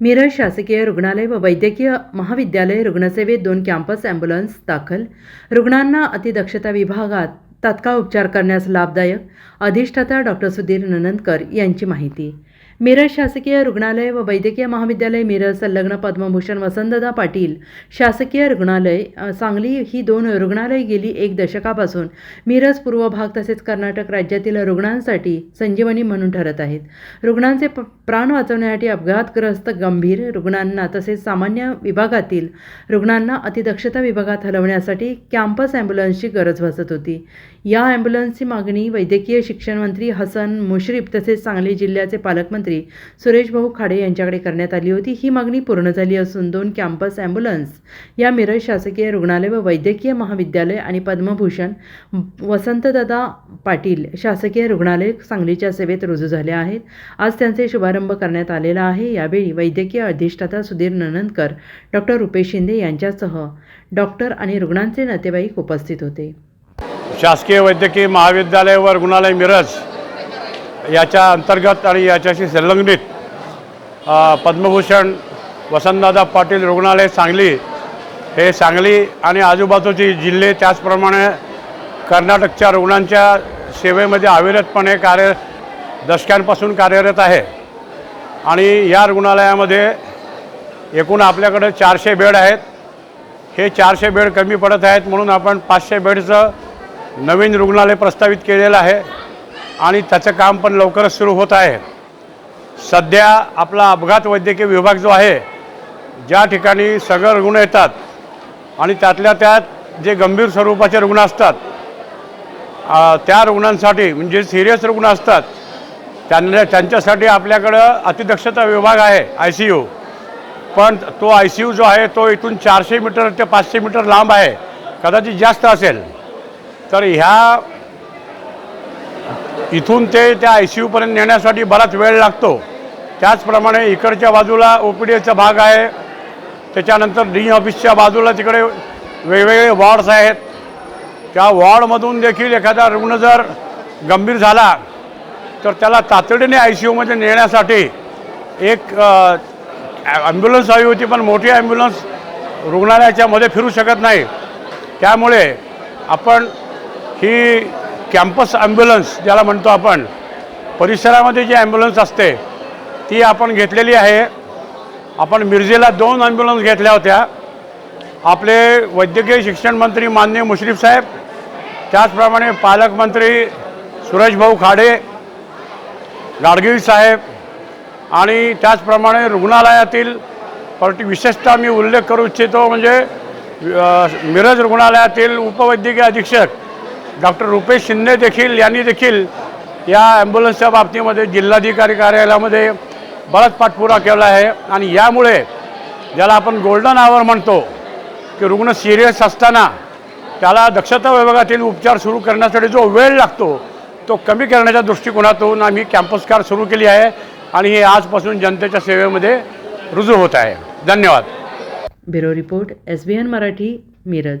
मिरज शासकीय रुग्णालय व वैद्यकीय महाविद्यालय रुग्णसेवेत दोन कॅम्पस ॲम्ब्युलन्स दाखल. रुग्णांना अतिदक्षता विभागात तात्काळ उपचार करण्यास लाभदायक अधिष्ठाता डॉक्टर सुधीर ननंदकर यांची माहिती. मिरज शासकीय रुग्णालय व वैद्यकीय महाविद्यालय मिरज संलग्न पद्मभूषण वसंतदा पाटील शासकीय रुग्णालय सांगली ही दोन रुग्णालय गेली एक दशकापासून. मिरज पूर्व भाग तसेच कर्नाटक राज्यातील रुग्णांसाठी संजीवनी म्हणून ठरत आहेत. रुग्णांचे प- प्राण वाचवण्यासाठी अपघातग्रस्त गंभीर रुग्णांना तसेच सामान्य विभागातील रुग्णांना अतिदक्षता विभागात हलवण्यासाठी कॅम्पस ॲम्ब्युलन्सची गरज भासत होती. या ॲम्ब्युलन्सची मागणी वैद्यकीय शिक्षण मंत्री हसन मुश्रीफ तसेच सांगली जिल्ह्याचे पालकमंत्री सुरेश भाऊ खाडे यांच्याकडे करण्यात आली होती. ही मागणी पूर्ण झाली असून दोन कॅम्पस ॲम्ब्युलन्स या मिरज शासकीय रुग्णालय व वैद्यकीय महाविद्यालय आणि पद्मभूषण वसंतदादा पाटील शासकीय रुग्णालय सांगलीच्या सेवेत रुजू झाले आहेत. आज त्यांचे शुभारंभ करण्यात आलेला आहे. यावेळी वैद्यकीय अधिष्ठाता सुधीर ननंदकर डॉक्टर रुपेश शिंदे यांच्यासह डॉक्टर आणि रुग्णांचे नातेवाईक उपस्थित होते. शासकीय वैद्यकीय महाविद्यालय व रुग्णालय मिरज याच्या अंतर्गत आणि याच्याशी संलग्नित पद्मभूषण वसंतदादा पाटील रुग्णालय सांगली हे सांगली आणि आजूबाजूचे जिल्हे त्याचप्रमाणे कर्नाटकच्या रुग्णांच्या सेवेमध्ये अविरतपणे कार्य दशकांपासून कार्यरत आहे. आणि या रुग्णालयामध्ये एकूण आपल्याकडे चारशे बेड आहेत. हे चारशे बेड कमी पडत आहेत म्हणून आपण पाचशे बेडचं नवीन रुग्णालय प्रस्तावित केलेलं आहे. आणि त्याचं काम पण लवकरच सुरू होत आहे. सध्या आपला अपघात वैद्यकीय विभाग जो आहे ज्या ठिकाणी सगळं रुग्ण येतात आणि त्यातल्या त्यात जे गंभीर स्वरूपाचे रुग्ण असतात त्या रुग्णांसाठी म्हणजे सिरियस रुग्ण असतात त्यांना त्यांच्यासाठी आपल्याकडं अतिदक्षता विभाग आहे आय सी यू पण तो आय सी यू जो आहे तो इथून चारशे मीटर ते पाचशे मीटर लांब आहे. कदाचित जास्त असेल. तर ह्या इथून ते त्या आय सी यूपर्यंत नेण्यासाठी बराच वेळ लागतो. त्याचप्रमाणे इकडच्या बाजूला ओ पी डी एचा भाग आहे. त्याच्यानंतर डी ऑफिसच्या बाजूला तिकडे वेगवेगळे वॉर्ड्स आहेत. त्या वॉर्डमधून देखील एखादा रुग्ण जर गंभीर झाला तर त्याला तातडीने आय सी यूमध्ये नेण्यासाठी एक ॲम्ब्युलन्स हवी होती पण मोठी ॲम्ब्युलन्स रुग्णालयाच्यामध्ये फिरू शकत नाही. त्यामुळे आपण ही कॅम्पस ॲम्ब्युलन्स ज्याला म्हणतो आपण परिसरामध्ये जी ॲम्ब्युलन्स असते ती आपण घेतलेली आहे. आपण मिरजेला दोन ॲम्ब्युलन्स घेतल्या होत्या. आपले वैद्यकीय शिक्षण मंत्री माननीय मुश्रीफ साहेब त्याचप्रमाणे पालकमंत्री सुरेशभाऊ खाडे गाडगिळ साहेब आणि त्याचप्रमाणे रुग्णालयातील पर्टी विशेषतः मी उल्लेख करू इच्छितो म्हणजे मिरज रुग्णालयातील उपवैद्यकीय अधीक्षक डॉक्टर रुपेश शिंदे देखील यांनी देखील या ॲम्ब्युलन्सच्या बाबतीमध्ये जिल्हाधिकारी कार्यालयामध्ये बराच पाठपुरा केला आहे. आणि यामुळे ज्याला आपण गोल्डन आवर म्हणतो की रुग्ण सिरियस असताना त्याला दक्षता विभागातील उपचार सुरू करण्यासाठी जो वेळ लागतो तो कमी करण्याच्या दृष्टिकोनातून आम्ही कॅम्पस कार सुरू केली आहे. आणि हे आजपासून जनतेच्या सेवेमध्ये रुजू होत आहे. धन्यवाद. Bureau report S B N Marathi Miraj.